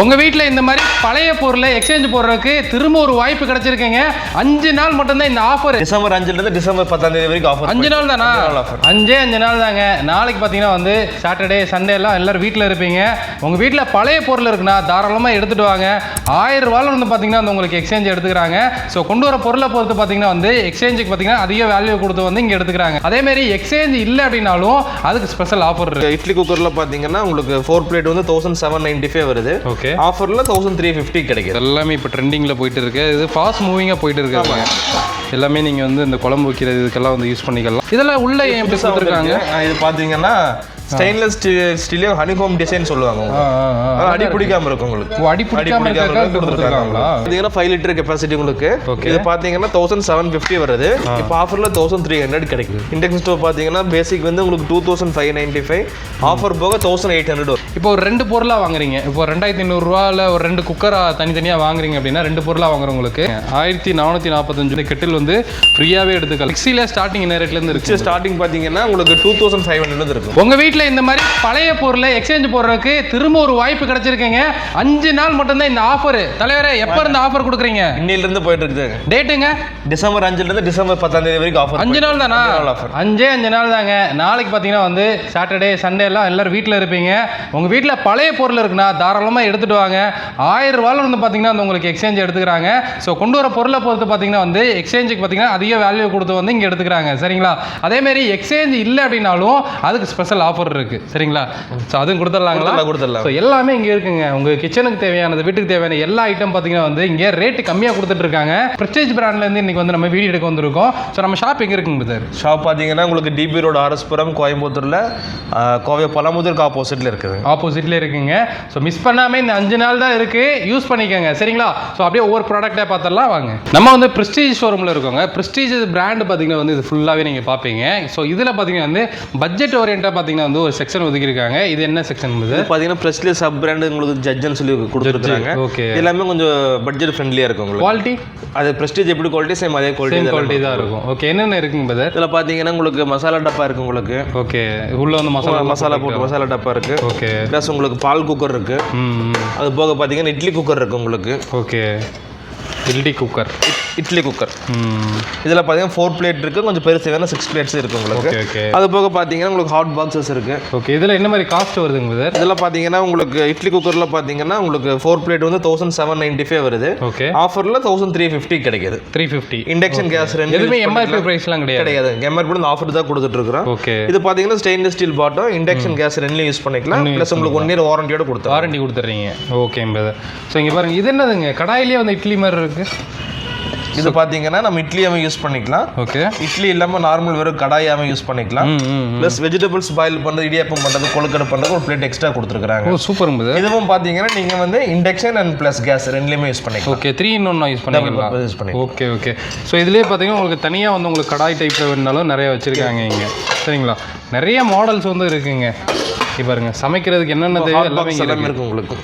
உங்க வீட்டில் இந்த மாதிரி பழைய பொருளை எக்ஸ்சேஞ்ச் போடுறதுக்கு திரும்ப ஒரு வாய்ப்பு கிடைச்சிருக்கீங்க. அஞ்சு நாள் மட்டும்தான் இந்த ஆஃபர் டிசம்பர் அஞ்சுல இருந்து டிசம்பர் பத்தாம் தேதி வரைக்கும் ஆஃபர் அஞ்சு நாள் தானா அஞ்சு. அஞ்சே அஞ்சு நாள் தாங்க நாளைக்கு பார்த்தீங்கன்னா வந்து சாட்டர்டே சண்டே எல்லாம் எல்லாரும் வீட்டில் இருப்பீங்க. உங்கள் வீட்டில் பழைய பொருள் இருக்குன்னா தாராளமாக எடுத்துட்டு வாங்க. ஆயிரம் ரூபாயில் வந்து பார்த்தீங்கன்னா வந்து உங்களுக்கு எக்ஸ்சேஞ்ச் எடுத்துக்கிறாங்க. ஸோ கொண்டு வர பொருளை பொறுத்து பார்த்தீங்கன்னா வந்து எக்ஸ்சேஞ்சுக்கு பார்த்தீங்கன்னா அதிக வேல்யூ கொடுத்து வந்து இங்கே எடுத்துக்கிறாங்க. அதேமாரி எக்ஸ்சேஞ்ச் இல்லை அப்படின்னாலும் அதுக்கு ஸ்பெஷல் ஆஃபர் இருக்கு. இட்லி குக்கர்ல பாத்தீங்கன்னா உங்களுக்கு ஃபோர் பிளேட் வந்து தௌசண்ட் செவன் நைன்டி ஃபைவ் வருது ஓகே ஆஃபர்ல தௌசண்ட் த்ரீ ஃபிஃப்டி கிடைக்குது. எல்லாமே இப்போ ட்ரெண்டிங்கில் போயிட்டு இருக்கு இது ஃபாஸ்ட் மூவிங்காக போயிட்டு இருக்கு எல்லாமே நீங்கள் வந்து இந்த குழம்பு வைக்கிறது இதுக்கெல்லாம் வந்து யூஸ் பண்ணிக்கலாம். இதெல்லாம் உள்ள எப்படி கொடுத்துருக்காங்க? ஆ, இது பாத்தீங்கன்னா ஸ்டெயின்லெஸ் ஸ்டீலே ஹனிஹோம் டிசைன் சொல்லுவாங்க அடி பிடிக்காம இருக்கும் உங்களுக்கு. ஓ, அடி பிடிக்காம கொடுத்துருக்காங்களா? பாத்தீங்கன்னா ஃபைவ் லிட்டர் கெப்பாசிட்டி உங்களுக்கு. இது பாத்தீங்கன்னா தௌசண்ட் செவன் ஃபிஃப்டி வருது. இப்போ ஆஃபர்ல தௌசண்ட் த்ரீ ஹண்ட்ரட் கிடைக்குது. இண்டக்ஷன் ஸ்டோவ் பாத்தீங்கன்னா பேசிக் வந்து உங்களுக்கு two thousand five ninety five offer போக தௌசண்ட் எயிட் ஹண்ட்ரட் வரும். இப்போ ஒரு ரெண்டு பொருளாக வாங்குறீங்க. இப்போ ரெண்டாயிரத்தி ஐநூறுரூவாவில் ஒரு ரெண்டு குக்கராக தனித்தனியாக வாங்குறீங்க அப்படின்னா ரெண்டு பொருளாக வாங்குறவங்களுக்கு ஆயிரத்தி நானூற்றி நாற்பத்தஞ்சு கெட்டில் வந்து ஃப்ரீயாகவே எடுத்துக்கலாம். மிக்சியில் ஸ்டார்டிங் என்ன ரேட்லேருந்து இருக்கு? ஸ்டார்டிங் பாத்தீங்கன்னா உங்களுக்கு டூ தௌசண்ட் ஃபைவ் ஹண்ட்ரட் இருக்கும் உங்கள் வீட்டில் இந்த மாதிரி பழைய பொருளை எக்ஸ்சேஞ்ச் போடுறதுக்கு திரும்ப ஒரு வாய்ப்பு கிடைச்சிருக்கீங்க. அஞ்சு நாள் மட்டும்தான் இந்த ஆஃபர் தலைவரே எப்போ இருந்து ஆஃபர் கொடுக்குறீங்க? இன்னில இருந்து போயிட்டு இருக்குது டேட்டுங்க டிசம்பர் அஞ்சுல இருந்து டிசம்பர் பத்தாம் தேதி வரைக்கும் ஆஃபர் அஞ்சு நாள் தானா ஆஃபர் அஞ்சே அஞ்சு நாள் தாங்க நாளைக்கு பார்த்தீங்கன்னா வந்து சாட்டர்டே சண்டே எல்லாம் எல்லாரும் வீட்டில் இருப்பீங்க. உங்கள் வீட்டில் பழைய பொருள் இருக்குன்னா தாராளமாக எடுத்துட்டு வாங்க. ஆயிரம் ரூபாயில் வந்து பார்த்தீங்கன்னா வந்து உங்களுக்கு எக்ஸ்சேஞ்ச் எடுத்துக்கிறாங்க. ஸோ கொண்டு வர பொருளை பொறுத்து பார்த்தீங்கன்னா வந்து எக்ஸ்சேஞ்சுக்கு பார்த்தீங்கன்னா அதிக வேல்யூ கொடுத்து வந்து இங்கே எடுத்துக்கிறாங்க. சரிங்களா? அதேமாரி எக்ஸ்சேஞ்ச் இல்லை அப்படின்னாலும் அதுக்கு ஸ்பெஷல் ஆஃபர் இருக்கு. சரிங்களா? ஸோ அதுவும் கொடுத்துடலாங்களா? கொடுத்துடலாம். ஸோ எல்லாமே இங்கே இருக்குங்க. உங்கள் கிச்சனுக்கு தேவையானது வீட்டுக்கு தேவையான எல்லா ஐட்டம் பார்த்தீங்கன்னா வந்து இங்கே ரேட்டு கம்மியாக கொடுத்துட்டு இருக்காங்க. ப்ரெஸ்டேஜ் பிராண்ட்லேருந்து இன்னைக்கு வந்து நம்ம வீடியோ எடுக்க வந்திருக்கோம். ஸோ நம்ம ஷாப் எங்கே இருக்குங்க சார் ஷாப் பார்த்தீங்கன்னா உங்களுக்கு டிபி ரோடு ஆர்எஸ்புரம் கோயம்புத்தூரில் கோவை பழமுதூருக்கு ஆப்போசிட்டில் இருக்குது ஆப்போசிட்ல இருக்குங்க. ஸோ மிஸ் பண்ணாம இந்த அஞ்சு நாள் தான் இருக்கு. யூஸ் பண்ணிக்கோங்க. சரிங்களா? ஸோ அப்படியே ஒவ்வொரு ப்ராடக்ட்டை பார்த்துடலாம் வாங்க. நம்ம வந்து ப்ரெஸ்டீஜ் ஷோரூமில் இருக்கோங்க. ப்ரெஸ்டீஜ் பிராண்ட் பார்த்தீங்கன்னா வந்து இது ஃபுல்லாகவே நீங்கள் பார்ப்பீங்க. ஸோ இதில் பார்த்தீங்கன்னா வந்து பட்ஜெட் ஓரியண்டாக பார்த்தீங்கன்னா வந்து ஒரு செக்ஷன் ஒதுக்கியிருக்காங்க. இது என்ன செக்ஷன் இது பார்த்தீங்கன்னா ப்ரெஸ்லி சப் பிராண்ட் உங்களுக்கு ஜட்ஜ்னு சொல்லி கொடுத்துருக்காங்க ஓகே எல்லாமே கொஞ்சம் பட்ஜெட் ஃப்ரெண்ட்லியாக இருக்கும் உங்களுக்கு. குவாலிட்டி அது ப்ரெஸ்டீஜ் எப்படி குவாலிட்டி சேம் அதே குவாலிட்டி குவாலிட்டி தான் இருக்கும். ஓகே என்னென்ன இருக்குங்க பதர் இதில் பார்த்தீங்கன்னா உங்களுக்கு மசாலா டப்பா இருக்கு உங்களுக்கு. ஓகே உள்ள வந்து மசாலா மசாலா போட்டு மசாலா டப்பா இருக்கு. ஓகே ப்ளஸ் உங்களுக்கு பால் குக்கர் இருக்கு. ம் அது போக பார்த்தீங்கன்னா இட்லி குக்கர் இருக்கு உங்களுக்கு. ஓகே இல்டி குக்கர் இட்லி குக்கர் இதில் பார்த்தீங்கன்னா ஃபோர் பிளேட் இருக்கு. கொஞ்சம் பெருசு வேணா சிக்ஸ் பிளேட்ஸ் இருக்கு உங்களுக்கு. அது போக பார்த்தீங்கன்னா உங்களுக்கு ஹாட் பாக்ஸஸ் இருக்கு. ஓகே இதில் என்ன மாதிரி காஸ்ட் வருதுங்க பதர் இதெல்லாம் பார்த்தீங்கன்னா உங்களுக்கு இட்லி குக்கரில் பார்த்தீங்கன்னா உங்களுக்கு ஃபோர் பிளேட் வந்து தௌசண்ட் செவன் நைன்டி ஃபைவ் வருது ஓகே ஆஃபரில் தௌசண்ட் த்ரீ ஃபிஃப்டி கிடைக்குது. த்ரீ ஃபிஃப்டி இண்டக்ஷன் கேஸ் ரெண்டு எதுவுமே எம்ஆர்பி ப்ரைஸ்லாம் கிடையாது. கிடையாது. எம்ஆர்பி இந்த ஆஃபர் தான் கொடுத்துட்டு இருக்கிறோம் ஓகே இது பார்த்தீங்கன்னா stainless steel bottom induction gas ரெண்டுலையும் use பண்ணிக்கலாம். ப்ளஸ் உங்களுக்கு ஒன் இயர் வாரண்டியோட கொடுத்தோம் வாரண்டி கொடுத்துட்றீங்க. ஓகே பிரதர் ஸோ இங்கே பாருங்க இது என்னதுங்க? கடாயிலே வந்து இட்லி மாதிரி இருக்கு. இது பார்த்தீங்கன்னா நம்ம இட்லியாவே யூஸ் பண்ணிக்கலாம். ஓகே. இட்லி இல்லாமல் நார்மல் வெறும் கடாயாவே யூஸ் பண்ணிக்கலாம். ப்ளஸ் வெஜிடபிள்ஸ் பாயில் பண்ணுறது இடியாப்பம் பண்ணுறது கொழுக்கடை பண்ணுறது ஒரு பிளேட் எக்ஸ்ட்ரா கொடுத்துருக்காங்க சூப்பர் இதுவும் பார்த்தீங்கன்னா நீங்கள் வந்து இண்டக்ஷன் அண்ட் ப்ளஸ் கேஸ் ரெண்டுலையுமே யூஸ் பண்ணிக்கலாம். Okay three in one use பண்ணிக்கலாம். யூஸ் பண்ணி ஓகே ஓகே. ஸோ இதுலேயே பார்த்தீங்கன்னா உங்களுக்கு தனியாக வந்து உங்களுக்கு கடாய் டைப்பில் வேணுனாலும் நிறைய வச்சுருக்காங்க இங்கே. சரிங்களா? நிறைய மாடல்ஸ் வந்து இருக்குங்க. இப்போ பாருங்க சமைக்கிறதுக்கு என்னென்ன தேவை எல்லாமே பாக்ஸ் எல்லாமே இருக்கு உங்களுக்கு.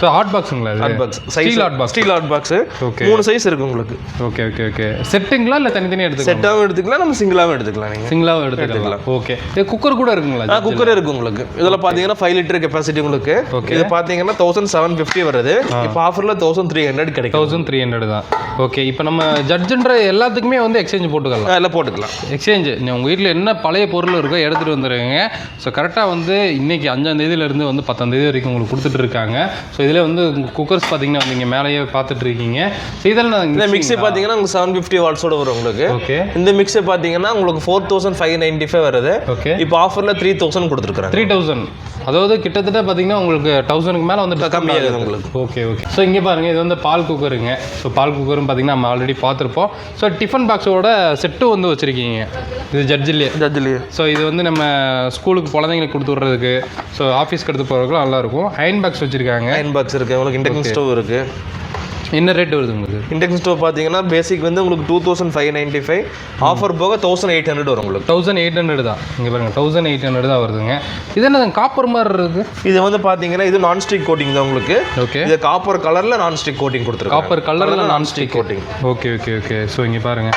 So hot பாக்ஸுங்களா hot box steel hot box steel hot box Okay. மூணு சைஸ் இருக்கு உங்களுக்கு. ஓகே ஓகே ஓகே செட்டுங்களா இல்லை தனித்தனியாக எடுத்துக்கலாம் செட்டாகவும் எடுத்துக்கலாம் நம்ம சிங்கிளாகவும் எடுத்துக்கலாம் நீங்கள் சிங்கிளாகவும் எடுத்துக்கலாம். ஓகே குக்கர் கூட இருக்குங்களா? குக்கர் இருக்கு உங்களுக்கு. இதில் பார்த்தீங்கன்னா ஃபைவ் லிட்டர் கெப்பாசிட்டி உங்களுக்கு. Okay. இது பார்த்தீங்கன்னா தௌசண்ட் செவன் ஃபிஃப்டி வருது. இப்போ ஆஃபரில் தௌசண்ட் த்ரீ ஹண்ட்ரட் கிடைக்கும் தௌசண்ட் த்ரீ ஹண்ட்ரட் தான். ஓகே இப்போ நம்ம ஜட்ஜுன்ற எல்லாத்துக்குமே வந்து எக்ஸ்சேஞ்ச் போட்டுக்கலாம். எல்லாம் போட்டுக்கலாம். எக்ஸ்சேஞ்சு உங்கள் வீட்டில் என்ன பழைய பொருள் இருக்கோ எடுத்துகிட்டு வந்துடுங்க ஸோ கரெக்டாக வந்து இன்னைக்கு அஞ்சாம் தேதியிலேருந்து வந்து பத்தாம் தேதி வரைக்கும் உங்களுக்கு கொடுத்துட்டு இருக்காங்க. ஸோ இதில் வந்து குக்கர்ஸ் பார்த்தீங்கன்னா வந்து இங்கே மேலேயே பார்த்துட்டு இருக்கீங்க ஸோ இதெல்லாம் இந்த மிக்ஸி பார்த்தீங்கன்னா உங்களுக்கு செவன் ஃபிஃப்டி வாட்ஸோட வரும் உங்களுக்கு. ஓகே இந்த மிக்ஸி பார்த்தீங்கன்னா உங்களுக்கு four thousand five ninety five வருது. ஓகே இப்போ ஆஃபரில் த்ரீ தௌசண்ட் கொடுத்துருக்குறாங்க. த்ரீ தௌசண்ட் அதாவது கிட்டத்தட்ட பார்த்தீங்கன்னா உங்களுக்கு தௌசண்ட்க்கு மேலே வந்து ஆகுது. உங்களுக்கு. ஓகே ஓகே ஸோ இங்கே பாருங்கள் இது வந்து பால் குக்கருங்க ஸோ பால் குக்கரும் பார்த்தீங்கன்னா நம்ம ஆல்ரெடி பார்த்துருப்போம். ஸோ டிஃபன் பாக்ஸோட செட்டும் வந்து வச்சுருக்கீங்க. இது ஜட்ஜிலே ஜட்ஜிலேயே ஸோ இது வந்து நம்ம ஸ்கூலுக்கு குழந்தைங்களுக்கு கொடுத்து விட்றதுக்கு ஸோ ஆஃபீஸ்க்கு எடுத்து போகிறதுக்குலாம் நல்லாயிருக்கும் அயன் பாக்ஸ் வச்சுருக்காங்க. அயன் பாக்ஸ் இருக்கு. உங்களுக்கு இண்டக்ஷன் ஸ்டவ் இருக்கு. என்ன ரேட் வருது உங்களுக்கு? இண்டக்ஷன் ஸ்டவ் பார்த்தீங்கன்னா பேசிக் வந்து உங்களுக்கு two thousand five ninety five offer போக தௌசண்ட் எயிட் ஹண்ட்ரட் வரும் உங்களுக்கு. தௌசண்ட் எயிட் ஹண்ட்ரட் தான். இங்கே பாருங்கள் தௌசண்ட் எயிட் ஹண்ட்ரட் தான் வருதுங்க. இது என்ன காப்பர் மாதிரி இருக்குது இது வந்து பார்த்தீங்கன்னா இது நான் ஸ்டிக் கோட்டிங் தான் உங்களுக்கு. ஓகே இது காப்பர் கலரில் நான் ஸ்டிக் கோட்டிங் கொடுத்துருக்காங்க. காப்பர் கலரில் non stick coating okay okay okay so இங்கே பாருங்கள்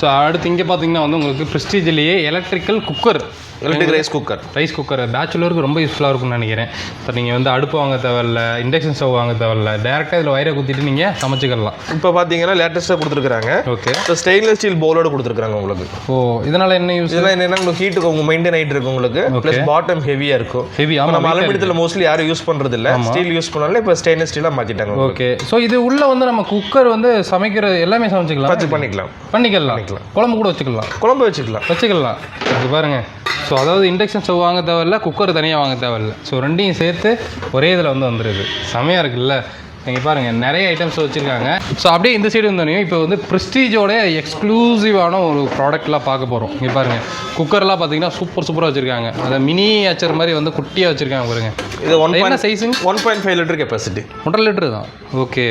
ஸோ அடுத்து இங்கே பார்த்தீங்கன்னா வந்து உங்களுக்கு ப்ரெஸ்டீஜ்லேயே electrical cooker electric rice cooker rice cooker பேச்சுலருக்கு ரொம்ப யூஸ்ஃபுல்லாக இருக்கும்னு நினைக்கிறேன். இப்போ நீங்கள் வந்து அடுப்பு வாங்க தேவையில்ல இண்டக்ஷன் ஸ்டவ் வாங்க தேவையில்ல டேரெக்டாக இதில் வயரை குத்திட்டு நீங்கள் சமைச்சிக்கலாம். இப்போ பார்த்தீங்கன்னா லேட்டஸ்ட்டாக கொடுத்துருக்காங்க ஓகே இப்போ ஸ்டெயின்லெஸ் ஸ்டீல் பவுலோட கொடுத்துருக்காங்க உங்களுக்கு. ஓ இதனால் என்ன யூஸ் இதெல்லாம் என்னன்னா உங்களுக்கு ஹீட்டுக்கு உங்க மெயின்டைன் ஆகிட்டு இருக்கு உங்களுக்கு. ப்ளஸ் பாட்டம் ஹெவியாக இருக்கும். ஹெவி ஆமாம் நம்ம அலுமினியத்தில் மோஸ்ட்லி யாரும் யூஸ் பண்ணுறது இல்லை ஸ்டீல் யூஸ் பண்ணாலும் இப்போ ஸ்டெயின்லெஸ் ஸ்டீலாக மாற்றிட்டாங்க ஓகே ஸோ இது உள்ள வந்து நம்ம குக்கர் வந்து சமைக்கிறது எல்லாமே சமைச்சிக்கலாம்? பண்ணிக்கலாம். பண்ணிக்கலாம். குழம்பு கூட வச்சுக்கலாம். குழம்பு வச்சுக்கலாம். வச்சுக்கலாம். அது பாருங்க. ஸோ அதாவது இண்டக்ஷன் ஸ்டவ் வாங்க தேவையில்ல குக்கர் தனியாக வாங்க தேவையில்ல. ஸோ ரெண்டையும் சேர்த்து ஒரே இதில் வந்து வந்துடுது செமையாக இருக்குல்ல? இங்கே பாருங்கள் நிறைய ஐட்டம்ஸ் வச்சுருக்காங்க. ஸோ அப்படியே இந்த சைடு வந்தோடனே இப்போ வந்து ப்ரெஸ்டீஜோட எக்ஸ்க்ளூசிவான ஒரு ப்ராடக்ட்லாம் பார்க்க போகிறோம் இங்கே பாருங்கள் குக்கர்லாம் பார்த்தீங்கன்னா சூப்பர் சூப்பராக வச்சுருக்காங்க. அதை மினி அச்சர் மாதிரி வந்து குட்டியாக வச்சுருக்காங்க பாருங்க. இது ஒன் என்ன சைஸுங்க one point five litre capacity ஒன்றரை லிட்டரு தான். ஓகே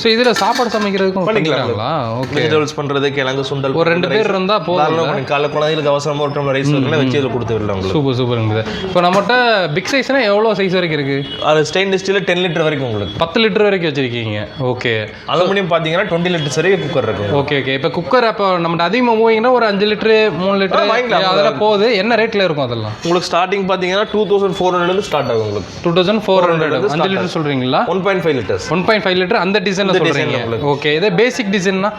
ஸோ இதில் சாப்பாடு சமைக்கிறதுக்கும் பண்ணிக்கலாங்களா ஓகே வெஜிடபிள்ஸ் பண்ணுறது கிழங்கு சுண்டல் ஒரு ரெண்டு பேர் இருந்தால் போதும் காலைல குழந்தைகளுக்கு அவசரமாக ஒரு டம்ளர் ரைஸ் வரலாம் வச்சு இதில் கொடுத்து விடலாம் உங்களுக்கு. சூப்பர் சூப்பருங்குது இப்போ நம்மகிட்ட பிக் சைஸ்னா எவ்வளோ சைஸ் வரைக்கும் இருக்குது அது ஸ்டெயின்லெஸ் ஸ்டீல் டென் லிட்டர் வரைக்கும் உங்களுக்கு. பத்து லிட்டர் வரைக்கும் வச்சுருக்கீங்க. ஓகே அலுமினியம் பார்த்தீங்கன்னா டுவெண்ட்டி லிட்டர்ஸ் வரைக்கும் குக்கர் இருக்கும் ஓகே ஓகே இப்போ குக்கர் அப்போ நம்மகிட்ட அதிகமாக மூவிங்கன்னா ஒரு அஞ்சு லிட்டரு மூணு லிட்டரு வாங்கிக்கலாம். அதெல்லாம் போகுது. என்ன ரேட்டில் இருக்கும் அதெல்லாம்? உங்களுக்கு ஸ்டார்டிங் பார்த்தீங்கன்னா டூ தௌசண்ட் ஃபோர் ஹண்ட்ரட்லேருந்து ஸ்டார்ட் ஆகும் உங்களுக்கு. டூ தௌசண்ட் ஃபோர் ஹண்ட்ரட் அஞ்சு லிட்டர் சொல்கிறீங்களா one point five litres one point five litre அந்த டிசைனில் சொல்கிறீங்க. ஓகே இதே பேசிக் டிசைன்னா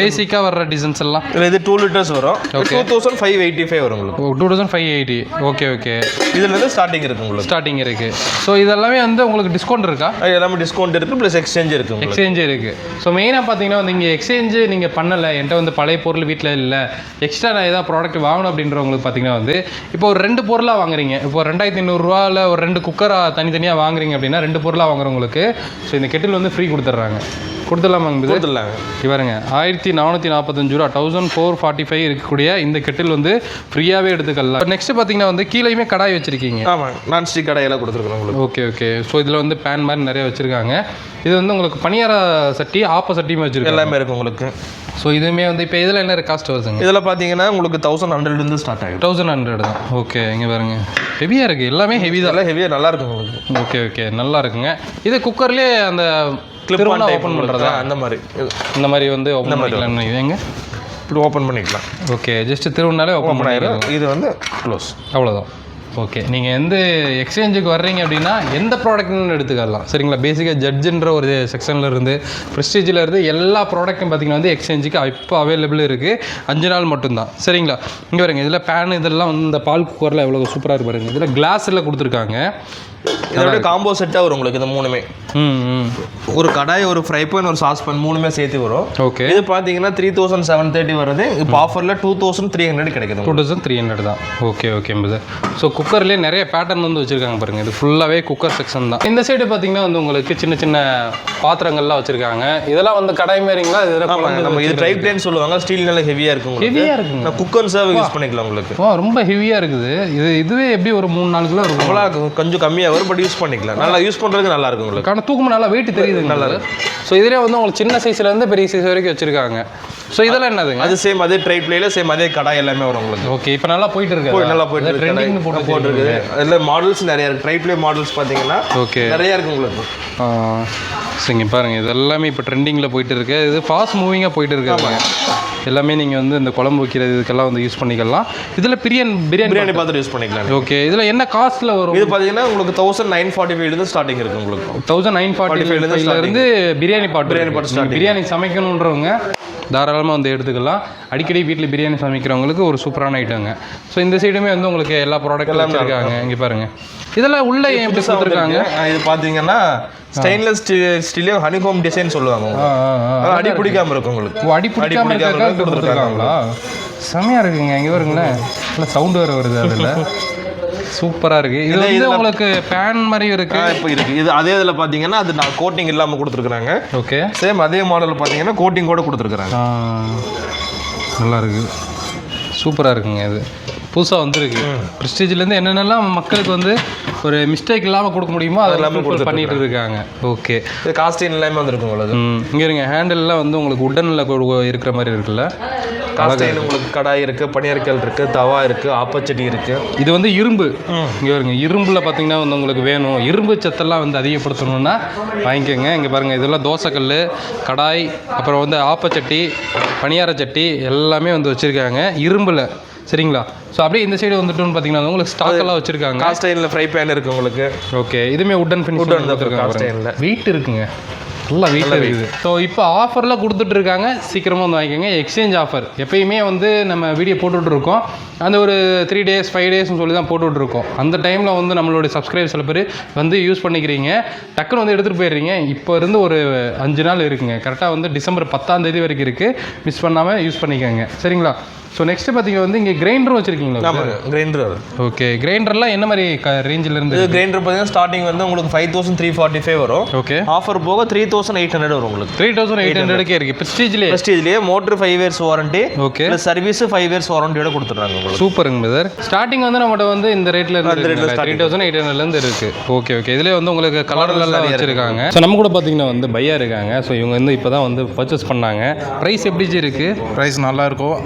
பேசிக்காக வர்ற டிசைன்ஸ் எல்லாம்? இதில் இது டூ லிட்டர்ஸ் வரும். Two thousand five eighty five வரும் உங்களுக்கு. Two thousand five eighty okay okay இதுலேருந்து ஸ்டார்டிங் இருக்கு உங்களுக்கு. ஸ்டார்டிங் இருக்குது ஸோ இதெல்லாமே வந்து உங்களுக்கு டிஸ்கவுண்ட் இருக்கா? எல்லாமே டிஸ்கவுண்ட் இருக்கு ப்ளஸ் எக்ஸ்சேஞ்ச் இருக்கு உங்களுக்கு. எக்ஸ்சேஞ்சு இருக்குது ஸோ மெயினாக பார்த்தீங்கன்னா வந்து இங்கே எக்ஸ்சேஞ்சு நீங்கள் பண்ணலை. என்கிட்ட வந்து பழைய பொருள் வீட்டில் இல்லை. எக்ஸ்ட்ரா நான் ஏதாவது ப்ராடக்ட் வாங்கணும் அப்படின்றவங்களுக்கு பார்த்தீங்கன்னா வந்து இப்போ ஒரு ரெண்டு பொருளாக வாங்குறீங்க. இப்போ ரெண்டாயிரத்தி ஐநூறுரூவாவில் ஒரு ரெண்டு குக்கராக தனித்தனியாக வாங்குறீங்க அப்படின்னா ரெண்டு பொருளாக வாங்குறவங்களுக்கு ஸோ இந்த கெட்டில் வந்து ஃப்ரீ கொடுத்துட்றாங்க கொடுத்துடலாமாங்க கொடுத்துடலாங்க. இவருங்க ஆயிரத்தி நானூற்றி நாற்பத்தஞ்சு ரூபா தௌசண்ட் ஃபோர் ஃபார்ட்டி ஃபைவ் இருக்கக்கூடிய இந்த கெட்டில் வந்து ஃப்ரீயாகவே எடுத்துக்கலாம். நெக்ஸ்ட் பார்த்தீங்கன்னா வந்து கீழேயுமே கடாய் வச்சுருக்கீங்க. ஆமாம் நான் ஸ்டிக் கடையெல்லாம் கொடுத்துருக்கோம் உங்களுக்கு. ஓகே ஓகே ஸோ இதில் வந்து பேன் மாதிரி நிறைய வச்சுருக்காங்க. இது வந்து உங்களுக்கு பணியார சட்டி ஆப்ப சட்டியும் வச்சுருக்காங்க. எல்லாமே இருக்கு உங்களுக்கு. ஸோ இதுவுமே வந்து இப்போ இதில் என்ன காஸ்ட் வருதுங்க? இதில் பார்த்தீங்கன்னா உங்களுக்கு தௌசண்ட் ஹண்ட்ரட்லேருந்து ஸ்டார்ட் ஆகிடும் தௌசண்ட் ஹண்ட்ரட் தான். ஓகே இங்கே பாருங்க. ஹெவியாக இருக்குது எல்லாமே ஹெவி தான். ஹெவியாக நல்லா இருக்கும் உங்களுக்கு. ஓகே ஓகே நல்லா இருக்குங்க. இது குக்கர்லேயே அந்த கிளிப் ஓப்பன் பண்ணுறதா அந்த மாதிரி. இந்த மாதிரி வந்து ஓப்பன் பண்ணிக்கலாம்னு எங்க? இப்படி ஓப்பன் பண்ணிக்கலாம். ஓப்பன் ஜஸ்ட் திருவண்ணாலே ஓப்பன் பண்ணிடலாம் இது வந்து க்ளோஸ் அவ்வளோதான் ஓகே நீங்கள் எந்த எக்ஸ்சேஞ்சுக்கு வர்றீங்க அப்படின்னா எந்த ப்ராடக்ட்னு எடுத்துக்கலாம். சரிங்களா? பேசிக்காக ஜட்ஜுன்ற ஒரு செக்ஷனில் இருந்து ப்ரெஸ்டீஜில் இருந்து எல்லா ப்ராடக்ட்டும் பார்த்தீங்கன்னா வந்து எக்ஸ்சேஞ்சுக்கு இப்போ அவைலபிள் இருக்குது அஞ்சு நாள் மட்டும்தான். சரிங்களா? இங்கே வரீங்க இதில் பேன் இதெல்லாம் வந்து இந்த பால் குக்கரில் எவ்வளோ சூப்பராக இருக்கு பாருங்கள் இதில் கிளாஸில் கொடுத்துருக்காங்க. இதோட காம்போ செட்டாக வரும் உங்களுக்கு இந்த மூணுமே. ஒரு கடாய் ஒரு ஃப்ரை பேன் ஒரு சாஸ் பேன் மூணுமே சேர்த்து வரும். ஓகே. இது பார்த்தீங்கன்னா த்ரீ தௌசண்ட் செவன் தேர்ட்டி வருது. இப்போ ஆஃபரில் டூ தௌசண்ட் த்ரீ ஹண்ட்ரட் கிடைக்குது டூ தௌசண்ட் த்ரீ ஹண்ட்ரட் தான். ஓகே ஓகே சார் ஸோ குக்கர்லேயே நிறைய பேட்டர்ன் வந்து வச்சுருக்காங்க பாருங்கள் இது ஃபுல்லாகவே குக்கர் செக்ஷன் தான். இந்த சைடு பார்த்தீங்கன்னா வந்து உங்களுக்கு சின்ன சின்ன பாத்திரங்கள்லாம் வச்சுருக்காங்க. இதெல்லாம் வந்து கடாய் மாதிரிங்களா? இதில் ஆமாங்க நம்ம இது ட்ரை பிளேன் சொல்லுவாங்க. ஸ்டீல் நல்லா ஹெவியாக இருக்கும் ஹெவியாக இருக்குங்க. குக்கர் சர்வ் யூஸ் பண்ணிக்கலாம் உங்களுக்கு. ரொம்ப ஹெவியாக இருக்குது. இது இதுவே எப்படி ஒரு மூணு நாலு கிலோ இருக்கும்? கொஞ்சம் கம்மியாக வரும் பட் யூஸ் பண்ணிக்கலாம். நல்லா யூஸ் பண்ணுறதுக்கு நல்லா இருக்கும் உங்களுக்கு. ஆனால் தூக்கம் நல்லா வெயிட் தெரியுது நல்லா ஸோ இதிலே வந்து உங்களுக்கு சின்ன சைஸ்ல இருந்து பெரிய சைஸ் வரைக்கும் வச்சிருக்காங்க. ஸோ இதெல்லாம் என்னதுங்க? அது சேம் அதே ட்ரை பிளேல சேம் அதே கடாய் எல்லாமே வரும் உங்களுக்கு. ஓகே இப்போ நல்லா போயிட்டு இருக்கு நல்லா போயிட்டு இருக்கு. ட்ரெண்டிங். போட்டு போட்டிருக்குது அதில் மாடல்ஸ் நிறைய இருக்கு. ட்ரை பிளே மாடல்ஸ் பார்த்தீங்கன்னா ஓகே நிறைய இருக்கு உங்களுக்கு. சரிங்க பாருங்க இது எல்லாமே இப்போ ட்ரெண்டிங்கில் போயிட்டு இருக்கு. இது ஃபாஸ்ட் மூவிங்காக போயிட்டு இருக்காங்க எல்லாமே நீங்கள் வந்து இந்த குழம்பு வைக்கிறது இதுக்கெல்லாம் வந்து யூஸ் பண்ணிக்கலாம். இதில் பிரியாணி பிரியாணி பிரியாணி பார்த்துட்டு யூஸ் பண்ணிக்கலாம். ஓகே இதில் என்ன காஸ்ட்டில் வரும்? இது பார்த்தீங்கன்னா உங்களுக்கு தௌசண்ட் நைன் ஃபார்ட்டி ஃபைவ்லேருந்து ஸ்டார்டிங் இருக்கு உங்களுக்கு. தௌசண்ட் நைன் ஃபார்ட்டி 45 ல ஃபைவ்ல இருந்து பிரியாணி பாட்டு பிரியாணி பாட்டு இருக்கு. பிரியாணி சமைக்கணுன்றவங்க தாராளமாக வந்து எடுத்துக்கலாம். அடிக்கடி வீட்டில் பிரியாணி சமைக்கிறவங்களுக்கு ஒரு சூப்பரான ஐட்டங்க ஸோ இந்த சைடுமே வந்து உங்களுக்கு எல்லா ப்ராடக்ட்டும் வச்சுருக்காங்க. இங்கே பாருங்க. இதெல்லாம் உள்ள எப்படி கொடுத்துருக்காங்க. இது பார்த்தீங்கன்னா ஸ்டெயின்லெஸ் ஸ்டீலே ஹனிகோம் டிசைன் சொல்லுவாங்க அடி பிடிக்காம இருக்கும் உங்களுக்கு. அடி பிடிக்காம பிடிக்காம இருக்கிறதுக்காக இருக்க கொடுத்துருக்காங்களா? செமையாக இருக்குங்க இங்கே வருங்களேன் இல்லை சவுண்டு வேறு வருது அதில். சூப்பராக இருக்குது இது வந்து உங்களுக்கு பேன் மாதிரி இருக்கு. இப்போ இருக்கு. இது அதே இதில் பார்த்தீங்கன்னா அது நான் கோட்டிங் இல்லாமல் கொடுத்துருக்குறாங்க. ஓகே. சேம் அதே மாடல் பார்த்தீங்கன்னா கோட்டிங் கூட கொடுத்துருக்குறாங்க. நல்லா இருக்கு. சூப்பராக இருக்குங்க இது. புதுசாக வந்திருக்கு. ப்ரெஸ்டீஜ்லேருந்து என்னென்னலாம் மக்களுக்கு வந்து ஒரு மிஸ்டேக் இல்லாமல் கொடுக்க முடியுமோ அதெல்லாம் கொடுத்துட்டு பண்ணிட்டு இருக்காங்க. ஓகே இது காஸ்டின் எல்லாமே வந்திருக்கும் உங்களுக்கு இங்கே இருங்க ஹேண்டில்லாம் வந்து உங்களுக்கு உடனில் இருக்கிற மாதிரி இருக்குல்ல? காஸ்டைன் உங்களுக்கு கடாய் இருக்கு பனியற்கல் இருக்கு தவா இருக்கு ஆப்பச்சட்டி இருக்கு. இது வந்து இரும்பு. இங்கே வருங்க இரும்பில் பார்த்தீங்கன்னா வந்து உங்களுக்கு வேணும். இரும்பு சத்தெல்லாம் வந்து அதிகப்படுத்தணும்னா வாங்கிக்கோங்க. இங்கே பாருங்கள் இதெல்லாம் தோசைக்கல் கடாய் அப்புறம் வந்து ஆப்பச்சட்டி பணியார சட்டி எல்லாமே வந்து வச்சுருக்காங்க. இரும்பில். சரிங்களா? ஸோ அப்படியே இந்த சைடு வந்துட்டோம்னு பார்த்தீங்கன்னா உங்களுக்கு ஸ்டாக் எல்லாம் வச்சிருக்காங்க. காஸ்ட் ஐனில் ஃப்ரை பேன் இருக்குது உங்களுக்கு. ஓகே இதுவுமே உட்டன் ஃபினிஷ் cast ironல. வெயிட் இருக்குங்க. நல்லா வெயிட் இருக்குது. ஸோ இப்போ ஆஃபர்லாம் கொடுத்துட்டு இருக்காங்க சீக்கிரமாக வந்து வாங்கிக்கோங்க. எக்ஸ்சேஞ்ச் ஆஃபர் எப்பயுமே வந்து நம்ம வீடியோ போட்டுட்டு இருக்கோம் அந்த ஒரு த்ரீ டேஸ் ஃபைவ் டேஸ்னு சொல்லி தான் போட்டுட்டு இருக்கோம் அந்த டைமில் வந்து நம்மளுடைய சப்ஸ்கிரைப் சில பேர் வந்து யூஸ் பண்ணிக்கிறீங்க. டக்குன்னு வந்து எடுத்துகிட்டு போயிடுறீங்க. இப்போ இருந்து ஒரு அஞ்சு நாள் இருக்குங்க. கரெக்டாக வந்து டிசம்பர் பத்தாம் தேதி வரைக்கும் இருக்குது மிஸ் பண்ணாமல் யூஸ் பண்ணிக்கோங்க. சரிங்களா? ஸோ நெக்ஸ்ட் பார்த்தீங்கன்னா வந்து இங்கே கிரைண்டரும் வச்சுருக்கீங்களா? கிரைண்டர் ஓகே கிரைண்டர்லாம் என்ன மாதிரி க ரேஞ்சில் இருந்து கிரைண்டர் பார்த்தீங்கன்னா ஸ்டார்டிங் வந்து உங்களுக்கு five thousand three forty five வரும். ஓகே ஆஃபர் போக த்ரீ தௌசண்ட் எயிட் ஹண்ட்ரட் வரும் உங்களுக்கு. த்ரீ தௌசண்ட் எயிட் ஹண்ட்ரட்கே இருக்குது ப்ரெஸ்டீஜ்லேயே ப்ரெஸ்டீஜ்லேயே motor five years warranty okay service five years வாரண்டியோட கொடுத்துட்றாங்க உங்களுக்கு. சூப்பருங்க பிரதர் ஸ்டார்டிங் வந்து நம்மகிட்ட வந்து இந்த ரேட்ல rate ல இருந்து த்ரீ தௌசண்ட் எயிட் ஹண்ட்ரட்லேருந்து இருக்கு. ஓகே ஓகே இதுலேயே வந்து உங்களுக்கு கலர்லாம் வச்சிருக்காங்க. ஸோ நம்ம கூட பார்த்தீங்கன்னா வந்து பையா இருக்காங்க. ஸோ இவங்க வந்து இப்போ தான் வந்து பர்ச்சேஸ் பண்ணாங்க. ப்ரைஸ் எப்படி ஜி இருக்கு? ப்ரைஸ் நல்லா இருக்கும்.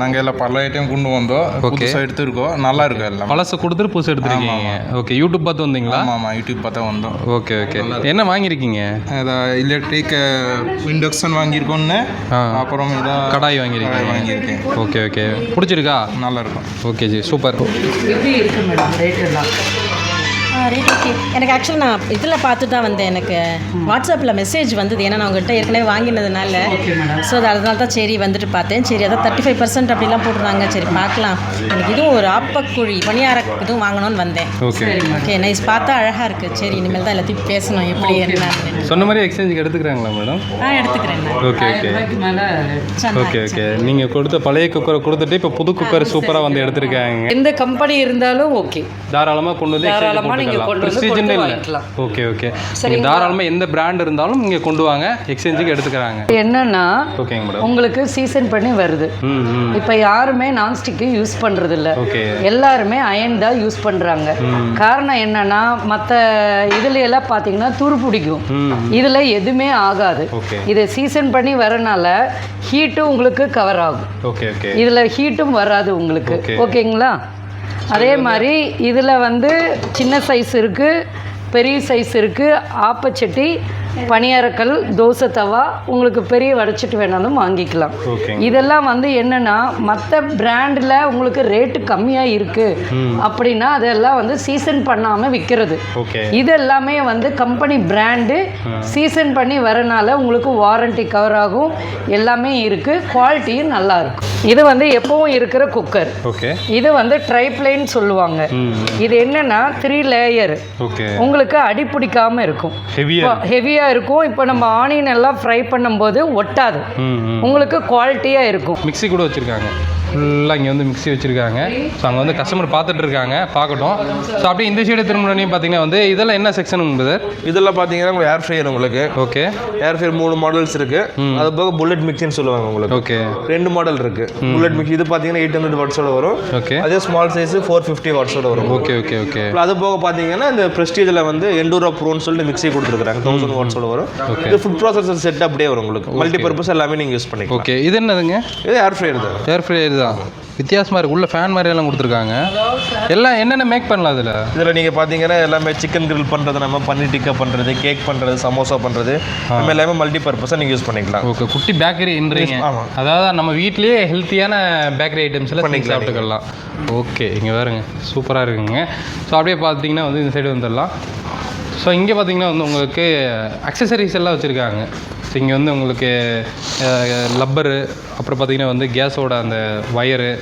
நாங்கள் எல்லாம் பல ஐட்டம் கொண்டு வந்தோம். புதுசாக எடுத்துருக்கோம். நல்லா இருக்கும் எல்லாம். பழசு கொடுத்துட்டு புதுசு எடுத்துருக்கீங்க. ஓகே யூடியூப் பார்த்து வந்தீங்களா? ஆமாம் ஆமாம் யூடியூப் பார்த்தா வந்தோம். ஓகே ஓகே என்ன வாங்கியிருக்கீங்க? இதை எலக்ட்ரிக் இண்டக்ஷன் வாங்கியிருக்கோன்னு. அப்புறம் இதை கடாய் வாங்கியிருக்கீங்க. வாங்கியிருக்கேன். ஓகே ஓகே பிடிச்சிருக்கா? நல்லா இருக்கும். ஓகே ஜி சூப்பர் எப்படி இருக்கு மேடம் ரேட் எல்லாம்? ரேட் எனக்கு ஆக்சுவலி நான் இதில் பார்த்து தான் வந்தேன் எனக்கு. வாட்ஸ்அப்பில் மெசேஜ் வந்தது. ஏன்னா நான் உங்கள்கிட்ட ஏற்கனவே வாங்கினதுனால. ஸோ அதனால தான் சரி வந்துட்டு பார்த்தேன். சரி அதான் தேர்ட்டி ஃபைவ் பர்சன்ட் அப்படிலாம் போட்டுருந்தாங்க சரி பார்க்கலாம். எனக்கு இதுவும் ஒரு ஆப்பக்குழி பணியார இதுவும் வாங்கணும்னு வந்தேன். ஓகே ஓகே நைஸ் பார்த்தா அழகாக இருக்குது சரி இனிமேல் தான் எல்லாத்தையும் பேசணும். எப்படி என்னன்னு. சொன்ன மாதிரி எக்ஸ்சேஞ்சுக்கு எடுத்துக்கிறாங்களா மேடம் நான் எடுத்துக்கிறேன் நான் ஓகே ஓகே ஓகே ஓகே நீங்கள் கொடுத்த பழைய குக்கரை கொடுத்துட்டு இப்போ புது குக்கர் சூப்பராக வந்து எடுத்திருக்காங்க. எந்த கம்பெனி இருந்தாலும் ஓகே தாராளமாக கொண்டு வந்து தாராளமா நீங்க கொண்டு வந்து ப்ரெஸ்டீஜ்னு கொடுத்து இல்லை. வாங்கிக்கலாம். ஓகே ஓகே நீங்கள் தாராளமாக எந்த பிராண்ட் இருந்தாலும் நீங்கள் கொண்டு வாங்க. எக்ஸ்சேஞ்சுக்கு எடுத்துக்கிறாங்க. என்னன்னா ஓகேங்க மேடம் உங்களுக்கு சீசன் பண்ணி வருது. இப்போ யாருமே நான்ஸ்டிக்கு யூஸ் பண்றது இல்ல எல்லாருமே அயன் தான் யூஸ் பண்றாங்க. காரணம் என்னன்னா மற்ற இதுல எல்லாம் பார்த்தீங்கன்னா துரு பிடிக்கும். இதுல எதுவுமே ஆகாது. இது சீசன் பண்ணி வரனால ஹீட்டும் உங்களுக்கு கவர் ஆகும். இதுல ஹீட்டும் வராது உங்களுக்கு. ஓகேங்களா அதே மாதிரி இதில் வந்து சின்ன சைஸ் இருக்குது பெரிய சைஸ் இருக்குது ஆப்பச்சட்டி பணியாரக்கல் தோசை தவா உங்களுக்கு பெரிய வடைச்சிட்டு வேணாலும் வாங்கிக்கலாம். இதெல்லாம் வந்து என்னன்னா மற்ற பிராண்டில் உங்களுக்கு ரேட்டு கம்மியாக இருக்கு அப்படின்னா அதெல்லாம் வந்து சீசன் பண்ணாமல் விற்கிறது இது எல்லாமே வந்து கம்பெனி பிராண்டு சீசன் பண்ணி வரனால உங்களுக்கு வாரண்டி கவர் ஆகும். எல்லாமே இருக்கு. குவாலிட்டியும் நல்லா இருக்கும். இது வந்து எப்பவும் இருக்கிற குக்கர் இது வந்து ட்ரைப்ளைன் சொல்லுவாங்க. இது என்னன்னா த்ரீ லேயர் உங்களுக்கு அடி பிடிக்காம இருக்கும். ஹெவியாக ஹெவியாக இருக்கும். இப்போ நம்ம ஆனியன் எல்லாம் ஃப்ரை பண்ணும்போது ஒட்டாது. உங்களுக்கு குவாலிட்டியாக இருக்கும். மிக்ஸி கூட வச்சுருக்காங்க. ஃபுல்லாக இங்கே வந்து மிக்ஸி வச்சுருக்காங்க. ஸோ அங்கே வந்து கஸ்டமர் பார்த்துட்டு இருக்காங்க பார்க்கட்டும். ஸோ அப்படியே இந்த சைடு திரும்பினே பார்த்தீங்கன்னா வந்து இதெல்லாம் என்ன செக்ஷன் பிரதர் இதெல்லாம் பார்த்தீங்கன்னா உங்களுக்கு ஏர் ஃப்ரையர் உங்களுக்கு. ஓகே ஏர் ஃப்ரையர் மூணு மாடல்ஸ் இருக்கு. அது போக புல்லட் மிக்சின்னு சொல்லுவாங்க உங்களுக்கு. ஓகே ரெண்டு மாடல் இருக்கு. புல்லட் மிக்சி இது பார்த்தீங்கன்னா எயிட் ஹண்ட்ரட் வாட்ஸோட வரும். ஓகே அதே ஸ்மால் சைஸ் ஃபோர் ஃபிஃப்டி வாட்ஸோட வரும். ஓகே ஓகே ஓகே அது போக பார்த்தீங்கன்னா இந்த ப்ரெஸ்டீஜில் வந்து எண்டூரா ப்ரோன்னு சொல்லிட்டு மிக்ஸி கொடுத்துருக்காங்க தௌசண்ட் வாட்ஸோட வரும். இது ஃபுட் ப்ராசஸர் செட் அப்படியே வரும் உங்களுக்கு. மல்டி பர்பஸ் எல்லாமே நீங்கள் யூஸ் பண்ணிக்கலாம். ஓகே இது என்னதுங்க? இது ஏர் ஃப்ரையர் தான். ஏர் ஃப்ரையர் தான். வித்தியாசமாக இருக்கு. உள்ள ஃபேன் மாதிரி எல்லாம் கொடுத்துருக்காங்க. எல்லாம் என்னென்ன மேக் பண்ணலாம் அதில் இதில் நீங்கள் பார்த்தீங்கன்னா எல்லாமே சிக்கன் grill பண்ணுறது நம்ம பன்னீர் டிக்கா பண்ணுறது கேக் பண்ணுறது சமோசா பண்ணுறது நம்ம எல்லாமே மல்டி பர்பஸாக நீங்கள் யூஸ் பண்ணிக்கலாம். ஓகே குட்டி பேக்கரின்றீங்க ஆமா. அதாவது நம்ம வீட்லயே ஹெல்த்தியான பேக்கரி ஐட்டம்ஸ் எல்லாம் செஞ்சு சாப்பிட்டுக்கலாம். ஓகே இங்கே பாருங்க. சூப்பராக இருக்குங்க. ஸோ அப்படியே பார்த்தீங்கன்னா வந்து இந்த சைடு வந்துடலாம். ஸோ இங்கே பார்த்தீங்கன்னா வந்து உங்களுக்கு அக்சசரிஸ் எல்லாம் வச்சுருக்காங்க. ஸோ இங்கே வந்து உங்களுக்கு லப்பரு அப்புறம் பார்த்தீங்கன்னா வந்து கேஸோட அந்த வயரு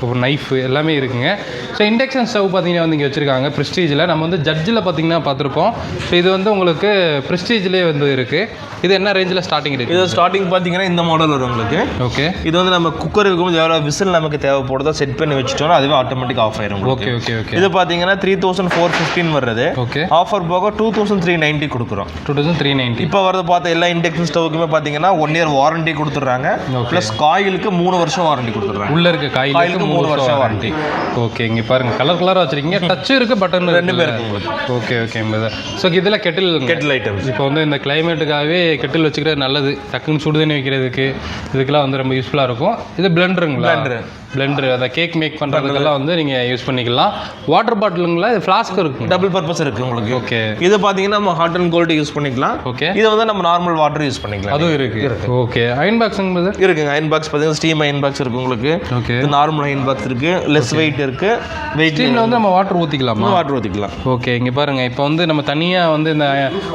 அப்புறம் நைஃபு எல்லாமே இருக்குங்க. ஸோ இண்டக்ஷன் ஸ்டவ் பார்த்தீங்கன்னா வந்து இங்கே வச்சுருக்காங்க ப்ரெஸ்டீஜில் நம்ம வந்து ஜட்ஜில் பார்த்தீங்கன்னா பார்த்துருப்போம். ஸோ இது வந்து உங்களுக்கு ப்ரெஸ்டீஜ்லேயே வந்து இருக்குது இது என்ன ரேஞ்சில் ஸ்டார்டிங் இது இருக்குது ஸ்டார்டிங் பார்த்தீங்கன்னா இந்த மாடல் வரும் உங்களுக்கு. ஓகே இது வந்து நம்ம குக்கர் இருக்கும்போது எவ்வளோ விசில் நமக்கு தேவைப்படுதோ செட் பண்ணி வச்சுட்டோம்னா அதுவே ஆட்டோமேட்டிக் ஆஃப் ஆயிரும். ஓகே ஓகே ஓகே இது பார்த்தீங்கன்னா த்ரீ தௌசண்ட் ஃபோர் ஃபிஃப்டின் வருது. ஓகே ஆஃபர் போக டூ தௌசண்ட் த்ரீ நைன்ட்டி கொடுக்குறோம். டூ தௌசண்ட் த்ரீ நைன்ட்டி இப்போ வரது பார்த்த எல்லா இண்டக்ஷன் ஸ்டவ்க்குமே பார்த்தீங்கன்னா ஒன் இயர் வாரண்டி கொடுத்துட்றாங்க. ப்ளஸ் காயிலுக்கு மூணு வருஷம் வாரண்டி கொடுத்துட்றாங்க உள்ள இருக்க காயிலுக்கு மூணு வருஷம் வாரண்டி. ஓகே இங்க பாருங்க. கலர் கலரா வச்சிருக்கீங்க. டச் இருக்கு பட்டன் ரெண்டு பேர் இருக்கு உங்களுக்கு. ஓகே ஓகே ஸோ இதில் கெட்டில் கெட்டில் ஐட்டம்ஸ் இப்போ வந்து இந்த கிளைமேட்டுக்காகவே கெட்டில் வச்சுக்கிறது நல்லது. டக்குன்னு சுடுதண்ணி வைக்கிறதுக்கு இதுக்கெல்லாம் வந்து ரொம்ப யூஸ்ஃபுல்லாக இருக்கும். இது பிளெண்டருங்களா Blender. பிளெண்டர் அதை கேக் மேக் பண்ணுறதுக்கெல்லாம் வந்து நீங்கள் யூஸ் பண்ணிக்கலாம். வாட்டர் பாட்டிலுங்களா இது ஃப்ளாஸ்க் இருக்குங்க டபுள் பர்பஸ் இருக்கு உங்களுக்கு. ஓகே இது பார்த்தீங்கன்னா நம்ம ஹாட் அண்ட் கோல்டு யூஸ் பண்ணிக்கலாம். ஓகே இது வந்து நம்ம நார்மல் வாட்டர் யூஸ் பண்ணிக்கலாம். அதுவும் இருக்கு. ஓகே அயன் பாக்ஸுங்க இருக்குங்க. அயன் பாக்ஸ் பார்த்தீங்கன்னா ஸ்டீம் அயன் பாக்ஸ் இருக்கு உங்களுக்கு. ஓகே இது நார்மல் அயன் பாக்ஸ் இருக்கு. லெஸ் வெயிட் இருக்கு. வெயிட் ஸ்டீலில் வந்து நம்ம வாட்டர் ஊற்றிக்கலாமா வாட்டர் ஊற்றிக்கலாம் ஓகே இங்கே பாருங்கள் இப்போ வந்து நம்ம தனியாக வந்து இந்த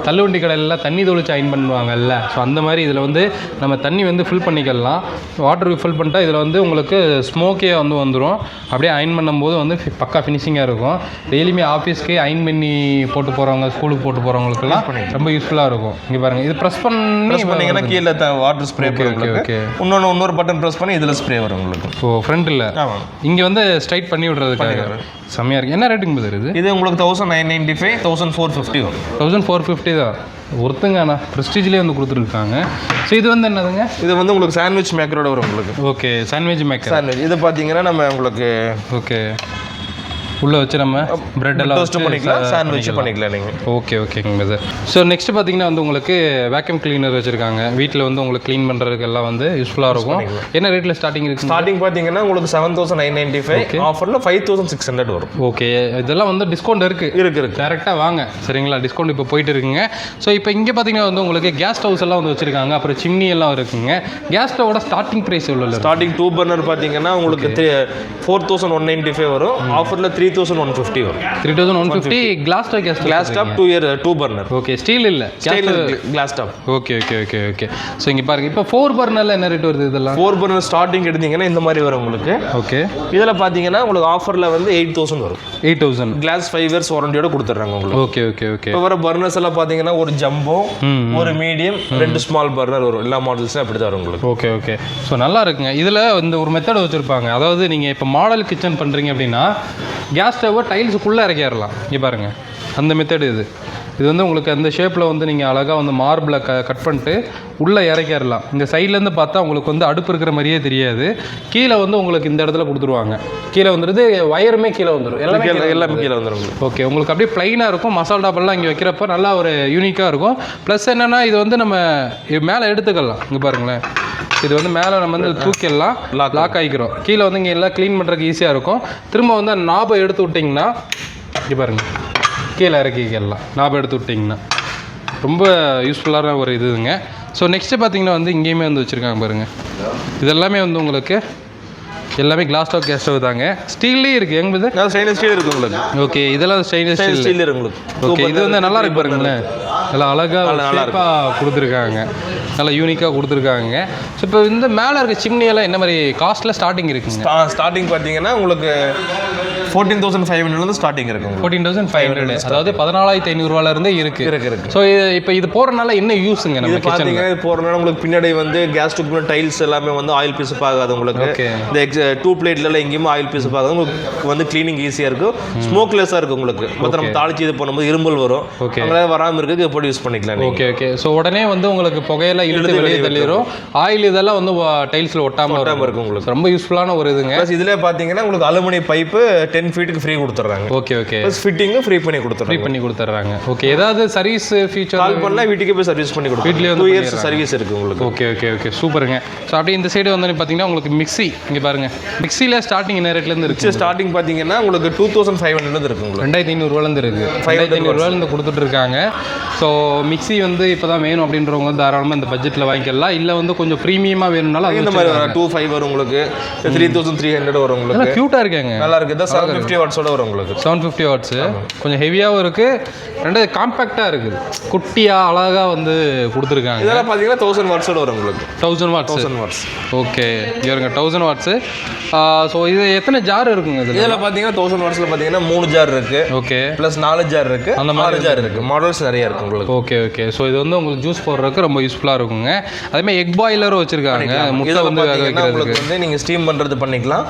தள்ளுவண்டி கடையிலலாம் தண்ணி தொளிச்சு அயன் பண்ணுவாங்கல்ல. ஸோ அந்த மாதிரி இதில் வந்து நம்ம தண்ணி வந்து ஃபில் பண்ணிக்கலாம். வாட்டர் ஃபில் பண்ணிட்டா இதில் வந்து உங்களுக்கு ஸ்மோக்கே வந்து வந்துடும் அப்படியே அயன் பண்ணும்போது வந்து பக்கா ஃபினிஷிங்காக இருக்கும். டெய்லியுமே ஆஃபீஸ்க்கு அயன் பண்ணி போட்டு போகிறவங்க ஸ்கூலுக்கு போட்டு போகிறவங்களுக்குலாம் ரொம்ப யூஸ்ஃபுல்லாக இருக்கும். இங்கே பாருங்கள் இது ப்ரெஸ் பண்ணி பண்ணீங்கன்னா கீழே வாட்டர் ஸ்ப்ரே ஓகே ஓகே இன்னொன்று இன்னொரு பட்டன் ப்ரெஸ் பண்ணி இதில் ஸ்ப்ரே வரும் உங்களுக்கு. ஓ ஃப்ரண்ட்டில் இங்கே வந்து ஸ்ட்ரைட் பண்ணி விடுறதுக்காக. செம்மையாக இருக்குது என்ன ரேட்டுங்க இது? இது உங்களுக்கு thousand nine ninety five thousand four fifty வரும். தௌசண்ட் ஃபோர் ஃபிஃப்டி தான். ஒருத்தங்க அண்ணா ப்ரெஸ்டீஜ்லேயே வந்து கொடுத்துருக்காங்க. ஸோ இது வந்து என்னதுங்க? இது வந்து உங்களுக்கு சாண்ட்விச் மேக்கரோட வரும் உங்களுக்கு. ஓகே சாண்ட்விச் மேக்கர் சாண்ட்விச் இது பார்த்தீங்கன்னா நம்ம உங்களுக்கு ஓகே உள்ளே வச்சு நம்ம பிரெட் எல்லாம் டோஸ்ட் பண்ணிக்கலாம் சாண்ட்விச் பண்ணிக்கலாம். நீங்கள் ஓகே ஓகேங்க சார் ஸோ நெக்ஸ்ட் பார்த்தீங்கன்னா வந்து உங்களுக்கு வேக்யூம் கிளீனர் வச்சுருக்காங்க. வீட்டில் வந்து உங்களுக்கு க்ளீன் பண்ணுறதுக்கெல்லாம் வந்து யூஸ்ஃபுல்லாக இருக்கும். என்ன ரேட்டில் ஸ்டார்டிங் இருக்கு ஸ்டார்டிங் பார்த்தீங்கன்னா உங்களுக்கு seven thousand nine ninety five ஆஃபரில் ஃபைவ் தௌசண்ட் சிக்ஸ் ஹண்ட்ரட் வரும். ஓகே இதெல்லாம் வந்து டிஸ்கவுண்ட் இருக்குது இருக்கு இருக்கு. டேரெக்டாக வாங்க. சரிங்களா? டிஸ்கவுண்ட் இப்போ போயிட்டு இருக்குங்க. ஸோ இப்போ இங்கே பார்த்தீங்கன்னா வந்து உங்களுக்கு கேஸ் ஸ்டவ்ஸ் எல்லாம் வந்து வச்சுருக்காங்க. அப்புறம் சிம்னி எல்லாம் இருக்குங்க. கேஸ் ஸ்டவோட ஸ்டார்டிங் ப்ரைஸ் எவ்வளோ ஸ்டார்டிங் டூ பர்னர் பார்த்தீங்கன்னா உங்களுக்கு four thousand one ninety five வரும். ஆஃபரில் த்ரீ தௌசண்ட் ஒன் ஃபிஃப்டி வரும். Three thousand one fifty glass gas glass top two year two burner okay steel இல்லை. Glass top okay okay okay okay so இங்கே பாருங்க இப்போ four பர்னரில் என்ன rate வருது இதெல்லாம்? ஃபோர் பர்னர் ஸ்டார்டிங் எடுத்தீங்கன்னா இந்த மாதிரி வரும் உங்களுக்கு. ஓகே இதில் பார்த்தீங்கன்னா உங்களுக்கு ஆஃபரில் வந்து எயிட் தௌசண்ட் வரும். Eight thousand glass five years வாரண்டியோட கொடுத்துட்றாங்க உங்களுக்கு. ஓகே ஓகே ஓகே இப்போ வர பர்னர்ஸ் எல்லாம் பார்த்தீங்கன்னா ஒரு ஜம்போ ஒரு மீடியம் ரெண்டு ஸ்மால் பர்னர் வரும். எல்லா மாடல்ஸும் அப்படி தான் வரும் உங்களுக்கு. ஓகே ஓகே ஸோ நல்லா இருக்குங்க. இதில் இந்த ஒரு மெத்தட் வச்சுருப்பாங்க. அதாவது நீங்கள் இப்போ மாடல் கிச்சன் பண்ணுறீங்க அப்படின்னா கேஸ் ஸ்டவ்வை டைல்ஸுக்குள்ளே இறக்கிடலாம். இங்கே பாருங்கள் அந்த மெத்தடு இது. இது வந்து உங்களுக்கு அந்த ஷேப்பில் வந்து நீங்கள் அழகாக வந்து மார்பிளை க கட் பண்ணிட்டு உள்ளே இறக்கிடலாம். இந்த சைட்லேருந்து பார்த்தா உங்களுக்கு வந்து அடுப்பு இருக்கிற மாதிரியே தெரியாது. கீழே வந்து உங்களுக்கு இந்த இடத்துல கொடுத்துருவாங்க. கீழே வந்துடுது ஒயருமே கீழே வந்துடும் எல்லாமே கீழே எல்லாமே கீழே வந்துடும் ஓகே உங்களுக்கு அப்படியே ப்ளைனாக இருக்கும். மசாலா டாப்பெல்லாம் இங்கே வைக்கிறப்ப நல்லா ஒரு யூனிக்காக இருக்கும். ப்ளஸ் என்னென்னா இது வந்து நம்ம மேலே எடுத்துக்கலாம். இங்கே பாருங்களேன். இது வந்து மேலே நம்ம வந்து தூக்கிடலாம் லாக் ஆகிக்கிறோம் கீழே வந்து இங்கே எல்லாம் க்ளீன் பண்ணுறதுக்கு ஈஸியாக இருக்கும். திரும்ப வந்து அந்த நாபை எடுத்து விட்டிங்கன்னா இங்கே பாருங்க. கீழே இறக்கிக்கலாம் நாபை எடுத்து விட்டிங்கன்னா. ரொம்ப யூஸ்ஃபுல்லான ஒரு இதுங்க. ஸோ நெக்ஸ்ட்டு பார்த்தீங்கன்னா வந்து இங்கேயுமே வந்து வச்சுருக்காங்க பாருங்கள் இதெல்லாமே வந்து உங்களுக்கு எல்லாமே கிளாஸ் டாப் கேஸ் ஸ்டவ் தாங்க. ஸ்டீல்லேயே இருக்குது எங்க இது? ஸ்டெயின்லெஸ் ஸ்டீல் இருக்கு உங்களுக்கு. ஓகே இதெல்லாம் ஸ்டெயின்லெஸ் ஸ்டீல் ஸ்டீல் இருக்கு உங்களுக்கு. ஓகே இது வந்து நல்லா இருக்கு பாருங்களேன். நல்லா அழகாக ஷேப்பாக கொடுத்துருக்காங்க. நல்லா யூனிக்காக கொடுத்துருக்காங்க. ஸோ இப்போ இந்த மேலே இருக்க எல்லாம் என்ன மாதிரி காஸ்ட்டில் ஸ்டார்டிங் இருக்குங்க? ஸ்டார்டிங் பார்த்தீங்கன்னா உங்களுக்கு ஃபோர்டீன் தௌசண்ட் ஃபைவ் ஹண்ட்ரட்லேருந்து ஸ்டார்டிங் இருக்கு உங்களுக்கு. ஃபோர்டீன் தௌசண்ட் ஃபைவ் ஹண்ட்ரட் அதாவது பதினாலாயிரத்தி ஐநூறுரூவாலேருந்தே இருக்குது இருக்கு. இருக்கு ஸோ இப்போ இது போகிறனால என்ன யூஸுங்க நம்ம பார்த்தீங்கன்னா இது போகிறனால உங்களுக்கு பின்னாடி வந்து கேஸ் டூப் டைல்ஸ் எல்லாமே வந்து ஆயில் பீஸ் ஆகாது உங்களுக்கு. இந்த எக்ஸ் டூ பிளேட்ல எங்கேயுமே ஆயில் பீஸ் ஆகாது உங்களுக்கு வந்து க்ளீனிங் ஈஸியாக இருக்கும். ஸ்மோக்லெஸ்ஸாக இருக்கும் உங்களுக்கு. மொத்தம் நம்ம தாளிச்சு இது பண்ணும்போது இரும்பல் வரும். Okay. அதனால வராமல் இருக்கு போட்டு யூஸ் பண்ணிக்கலாம். ஓகே ஓகே ஸோ உடனே வந்து உங்களுக்கு புகையெல்லாம் இழுத்து வெளியே தள்ளிடும் ஆயில் இதெல்லாம் வந்து டைல்ஸில் ஒட்டாமல் இருக்கும் உங்களுக்கு. ரொம்ப யூஸ்ஃபுல்லான ஒரு இதுங்க. இதில் பார்த்தீங்கன்னா உங்களுக்கு அலுமினிய பைப்பு டென் ஃபீட்டுக்கு ஃப்ரீ கொடுத்துட்றாங்க. ஓகே ஓகே ப்ளஸ் ஃபிட்டிங்கும் ஃப்ரீ பண்ணி ஃப்ரீ கொடுத்துட்றாங்க பண்ணி கொடுத்துட்றாங்க. ஓகே ஏதாவது சர்வீஸ் ஃபீச்சர் கால் பண்ணால் வீட்டுக்கே போய் சர்வீஸ் பண்ணி கொடுக்கும் வீட்லயே வந்து இயர்ஸ் சர்வீஸ் இருக்குது உங்களுக்கு. ஓகே ஓகே ஓகே சூப்பருங்க. ஸோ அப்படியே இந்த சைடு வந்து பார்த்தீங்கன்னா உங்களுக்கு மிக்ஸி இங்கே பாருங்க. மிக்ஸியில் ஸ்டார்டிங் என்ன ரேட்லேருந்து இருக்கு? ஸ்டார்டிங் பார்த்தீங்கன்னா உங்களுக்கு டூ தௌசண்ட் ஃபைவ் ஹண்ட்ரட் இருக்கு உங்களுக்கு. ரெண்டாயிரத்தி ஐநூறுரூவாலேருந்து இருக்குது ரெண்டாயிரத்தி ஐநூறுரூவாலேருந்து கொடுத்துட்டு இருக்காங்க ஸோ மிக்ஸி வந்து இப்போ தான் வேணும் அப்படின்றவங்க வந்து தாராளமாக இந்த பட்ஜெட்டில் வாங்கிக்கலாம். இல்லை வந்து கொஞ்சம் ப்ரீமியமாக வேணும்னாலும் அது இந்த மாதிரி டூ ஃபைவ் வரும் உங்களுக்கு. த்ரீ தௌசண்ட் த்ரீ ஹண்ட்ரட் வரும் உங்களுக்கு. க்யூட்டாக இருக்காங்க. நல்லா இருக்குது இதான் செவன் ஃபிஃப்டி வாட்ஸோட வரும் உங்களுக்கு. செவன் ஃபிஃப்டி வாட்ஸு கொஞ்சம் ஹெவியாகவும் இருக்குது ரெண்டாவது காம்பேக்டாக இருக்குது குட்டியாக அழகாக வந்து கொடுத்துருக்காங்க. இதெல்லாம் பார்த்தீங்கன்னா தௌசண்ட் வாட்ஸோட வரும் உங்களுக்கு. Thousand watts thousand watts okay இவருங்க தௌசண்ட் வாட்ஸு ஸோ இது எத்தனை ஜார் இருக்குங்க இதில்? இதில் பார்த்தீங்கன்னா தௌசண்ட் வாட்ஸில் பார்த்தீங்கன்னா மூணு ஜார் இருக்கு. ஓகே ப்ளஸ் நாலு ஜார் இருக்கு. அந்த மாதிரி ஜார் இருக்கு. மாடல்ஸ் நிறைய இருக்கு உங்களுக்கு. ஓகே ஓகே ஸோ இது வந்து உங்களுக்கு ஜூஸ் போடுறதுக்கு ரொம்ப யூஸ்ஃபுல்லாக இருக்குங்க. அதேமாதிரி எக் பாய்லரும் வச்சுருக்காங்க. முட்டை வந்து வேக பார்த்தீங்கன்னா வைக்கிறதுக்கு உங்களுக்கு வந்து நீங்கள் ஸ்டீம் பண்ணுறது பண்ணிக்கலாம்.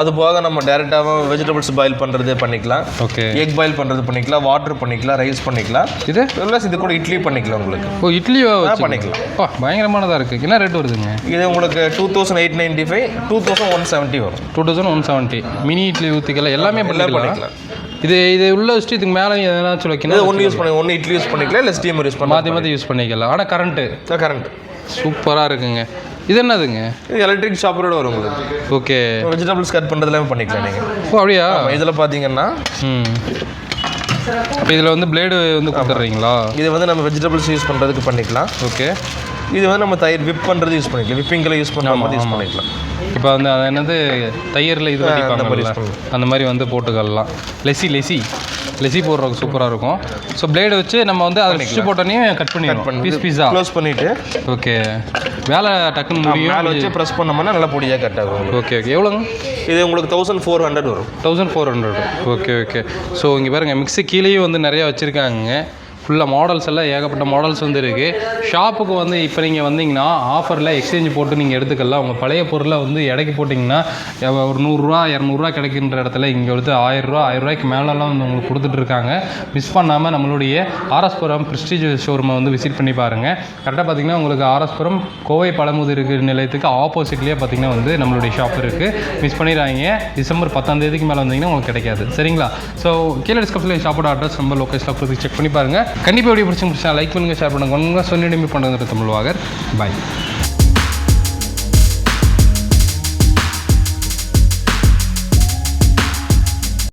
அது போக நம்ம டேரெக்டாக வெஜிடபிள்ஸ் பாயில் பண்ணுறது பண்ணிக்கலாம். ஓகே எக் பாயில் பண்ணுறது பண்ணிக்கலாம். வாட்டர் பண்ணிக்கலாம். ரைஸ் பண்ணிக்கலாம். இது? ப்ளஸ் இது கூட இட்லி பண்ணிக்கலாம் உங்களுக்கு. ஓ இட்லி பண்ணிக்கலாம். பா பயங்கரமானதாக இருக்குது என்ன ரேட் வருதுங்க? இது உங்களுக்கு two thousand eight ninety five two thousand one seventy வரும். Two thousand one seventy mini idli ஊற்றிக்கலாம் எல்லாமே பண்ணிக்கலாம். இது இது உள்ள வச்சுட்டு இதுக்கு மேலே எதனாச்சும் இது வைக்கணும் ஒன்று யூஸ் பண்ணி ஒன்று இட்லி யூஸ் பண்ணிக்கலாம் இல்லை ஸ்டீமர் யூஸ் மாற்றி பண்ணலாம் மாற்றி யூஸ் பண்ணிக்கலாம். ஆனால் கரண்ட்டு கரண்ட் சூப்பராக இருக்குங்க. இது என்னதுங்க? இது எலக்ட்ரிக் ஷாப்பரோட வரும் உங்களுக்கு. ஓகே. வெஜிடபிள்ஸ் கட் பண்ணுறதுலாம் பண்ணிக்கலாம் நீங்கள் ஓ அப்படியா? இதில் பார்த்தீங்கன்னா ம். அப்போ இதில் வந்து பிளேடு வந்து கொடுத்துட்றீங்களா? இது வந்து நம்ம வெஜிடபிள்ஸ் யூஸ் பண்ணுறதுக்கு பண்ணிக்கலாம். ஓகே. இது வந்து நம்ம தயிர் விப் பண்ணுறது யூஸ் பண்ணிக்கலாம். விப்பிங்கில் யூஸ் பண்ணுற மாதிரி யூஸ் பண்ணிக்கலாம். இப்போ வந்து அது என்னது? தயிரில் இது. அந்த மாதிரி வந்து போட்டுக்கலாம். லெசி லெசி. லெசி போடுறதுக்கு சூப்பராக இருக்கும். ஸோ பிளேடு வச்சு நம்ம வந்து அதை ஸ்டிச் போட்டோன்னே கட் பண்ணிடுவோம். பீஸ் பீஸா க்ளோஸ் பண்ணிவிட்டு ஓகே வேலை டக்குன்னு மேலே முடியும். வச்சு ப்ரெஸ் பண்ணோம்னா நல்லா பொடியாக கட் ஆகும். ஓகே ஓகே எவ்வளோங்க? இது உங்களுக்கு தௌசண்ட் ஃபோர் ஹண்ட்ரட் வரும். Thousand four hundred okay okay so இங்கே பாருங்கள் மிக்ஸி கீழேயும் வந்து நிறையா வச்சுருக்காங்க. ஃபுல்லாக மாடல்ஸ் எல்லாம் ஏகப்பட்ட மாடல்ஸ் வந்து இருக்குது ஷாப்புக்கு வந்து இப்போ நீங்கள் வந்தீங்கன்னா ஆஃபரில் எக்ஸ்சேஞ்ச் போட்டு நீங்கள் எடுத்துக்கலாம். உங்கள் பழைய பொருளை வந்து இடைக்கு போட்டிங்கன்னா ஒரு நூறுரூவா இரநூறுவா கிடைக்கின்ற இடத்துல இங்கே வந்து ஆயிரரூவா ஆயிரரூவாய்க்கு மேலெல்லாம் வந்து உங்களுக்கு கொடுத்துட்ருக்காங்க மிஸ் பண்ணாமல் நம்மளுடைய ஆர்எஸ்புரம் ப்ரெஸ்டீஜ் ஷோரூமை வந்து விசிட் பண்ணி பாருங்கள் கரெக்டாக பார்த்தீங்கன்னா உங்களுக்கு ஆர்எஸ்புரம் கோவை பழமுதிருக்கு நிலையத்துக்கு ஆப்போசிட்லேயே பார்த்தீங்கன்னா வந்து நம்மளுடைய ஷாப் இருக்குது மிஸ் பண்ணிடுறாங்க டிசம்பர் பத்தாம் தேதிக்கு மேலே வந்தீங்கன்னா உங்களுக்கு கிடைக்காது. சரிங்களா? ஸோ கீழே டிஸ்கிரிப்ஷனில் ஷாப்போட அட்ரஸ் நம்பர் லொக்கேஷன் கொடுத்து செக் பண்ணி பாருங்கள் கண்டிப்பாக எப்படி பிடிச்சி முடிச்சா லைக் பண்ணுங்கள் ஷேர் பண்ணுங்கள் ஒன்றும் சொன்னிடமே பண்ணுறது தமிழ்வாகர் பாய்